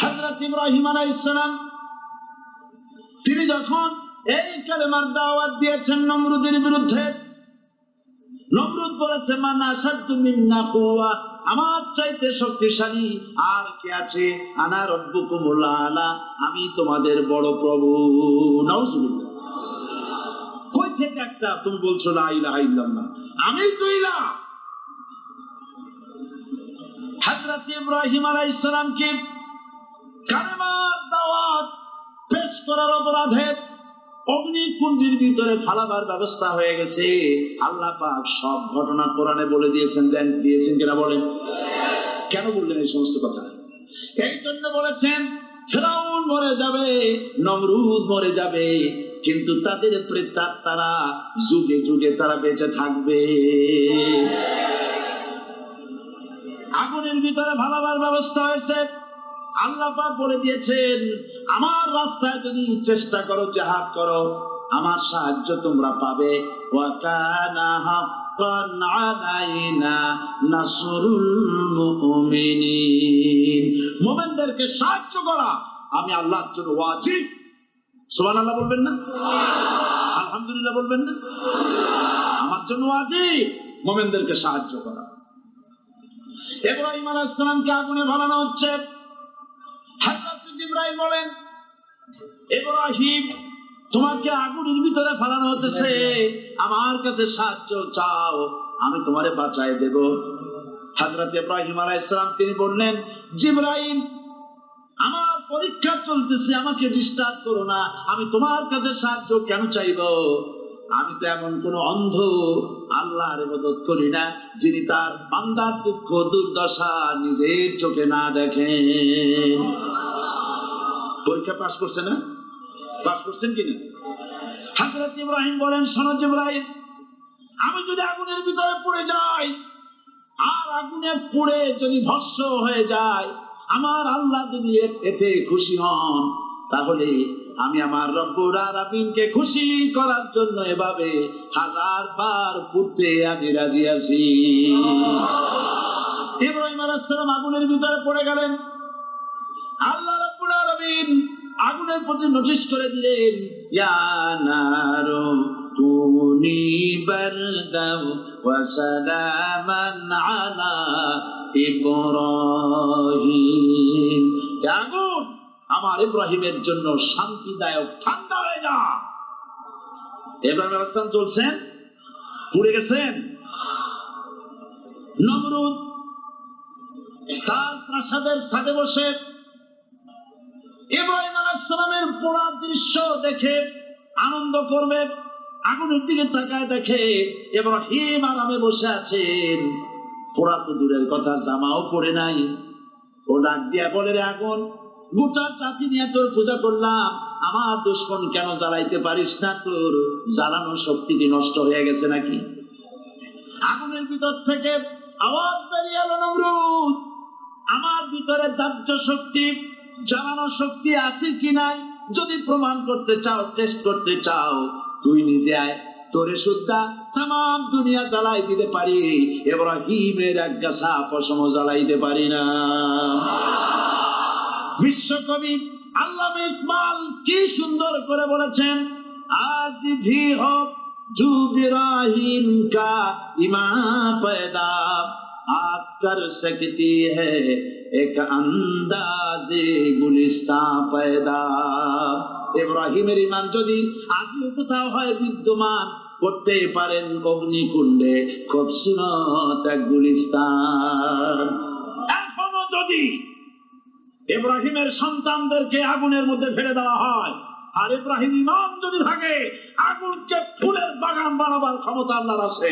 হজরত ইব্রাহিম আলাইসালাম তিনি যখন এই কালেমার দাওয়াত দিয়েছেন নমরুদের বিরুদ্ধে, নমরুদ বলেছে, মানা সাদ্দু মিন্না কুয়া আমার চাইতে শক্তিশালী আর কে আছে? আনা রব্বুকুমুল আলা, আমি তোমাদের বড় প্রভু। নাউজুবিল্লাহ। কই থেকে একটা তুমি বলছো, লা ইলাহা ইল্লাল্লাহ আমি তো ইলাহ। হযরত ইব্রাহিম আলাইহিস সালামকে কালেমার দাওয়াত পেশ করার অগ্নিকুণ্ডের ভিতরে ফালাবার ব্যবস্থা হয়ে গেছে। আল্লাহ পাক সব ঘটনা কোরআনে বলে দিয়েছেন, দেন দিয়েছেন কিনা বলেন। কেন বললেন এই সমস্ত কথা? এই জন্য বলেছেন, ফেরাউন মরে যাবে, নমরুদ মরে যাবে, কিন্তু তাদের প্রেতার তারা যুগে যুগে তারা বেঁচে থাকবে। আগুনের ভিতরে ভালাবার ব্যবস্থা হয়েছে। আল্লাহ বলে দিয়েছেন, আমার রাস্তায় যদি চেষ্টা করো, জেহাদ করো, আমার সাহায্য তোমরা পাবে। মুমিনিন। সাহায্য করা, আমি আল্লাহর জন্য ওয়াজিব। সুবহানাল্লাহ বলবেন না? আলহামদুলিল্লাহ বলবেন না? আমার জন্য ওয়াজিব। মুমিনদেরকে সাহায্য করা। ইব্রাহিম আলাইহিস সালামকে আগুনে ভালানো হচ্ছে। বলেন তোমাকে আগুনের ভিতরে হতেছে। আমার কাছে সাহায্য চাও, আমি তোমারে বাঁচাই দেব। হযরত ইব্রাহিম আলাইহিস সালাম তিনি বললেন, জিবরাইল, আমার পরীক্ষা চলতেছে, আমাকে ডিস্টার্ব করো না। আমি তোমার কাছে সাহায্য কেন চাইব? আমি তো এমন কোন অন্ধ আল্লাহর ইবাদত করি না, যিনি তার বান্দার দুঃখ দুর্দশা নিজের চোখে না দেখেন। পরীক্ষা পাশ করছে না? পাশ করছেন কিনা হাজরত ইব্রাহিম বলেন সনজ ইব্রাহিম আমি যদি আগুনের ভিতরে পড়ে যাই, আর আগুনে পুড়ে যদি ভস্য হয়ে যায়, আমার আল্লাহ যদি এতে খুশি হন, তাহলে আমি আমার রব্বুর আরাবিনকে খুশি করার জন্য এভাবে হাজার বার পুড়তে আমি রাজি আছি। ইব্রাহিম আলাইসালাম আগুনের ভিতরে পড়ে গেলেন। আল্লাহ রাব্বুল আলামিন আগুনের প্রতি নোটিশ করে দিলেন, ইয়া নারু কুনি বারদাও ওয়া সালামান আলা ইব্রাহিম। আগুন আমার ইব্রাহিমের জন্য শান্তিদায়ক ঠান্ডা হয়ে যা। ইব্রাহিম আলাইহিস চলছেন। পুড়ে গেছেন। নমরুদ তার প্রাসাদের ছাদে বসে। ইব্রাহিম আলাইসালামের পোড়া দৃশ্য দেখে আনন্দ করবে। আগুনের দিকে তাকায় দেখে এবার ইব্রাহিম আরামে বসে আছেন। পোড়া তো দূরের কথা, জামাও পড়ে নাই। ও ডাক দিয়া বলে, রে আগুন গোটা জাতি নিয়ে তোর পূজা করলাম। আমার দুশ্মন কেন জ্বালাইতে পারিস না তোর? জ্বালানো শক্তি কি নষ্ট হয়ে গেছে নাকি? আগুনের ভিতর থেকে আওয়াজ বেরিয়ে এলো নমরুদ। আমার ভিতরে দাহ্য শক্তি, জ্বালানো শক্তি আছে কি নাই যদি প্রমাণ করতে চাও টেস্ট করতে চাও, তুই নিজে আয়। তোরে সুদ্ধা তাম দুনিয়া জ্বালাই দিতে পারি। এবার হিমের এক গাছা পশম জ্বালাইতে পারি না। বিশ্বকবি আল্লাহ ইকবাল কি সুন্দর করে বলেছেন আজ ভি হোক जू इब्राहिम का ईमान पैदा आप कर सकती है एक अंदाजे गुलिस्ता पैदा ইব্রাহিমের ইমান যদি আজও কোথাও হয় বিদ্যমান করতে পারেন অগ্নিকুণ্ডে খুব সুনত এক গুলিস্তান এখনো যদি ইব্রাহিমের সন্তানদেরকে আগুনের মধ্যে ফেলে দেওয়া হয়। আর ইব্রাহিম ইমাম যদি থাকে, আগুনকে ফুলের বাগান বানাবার ক্ষমতা আল্লাহর আছে।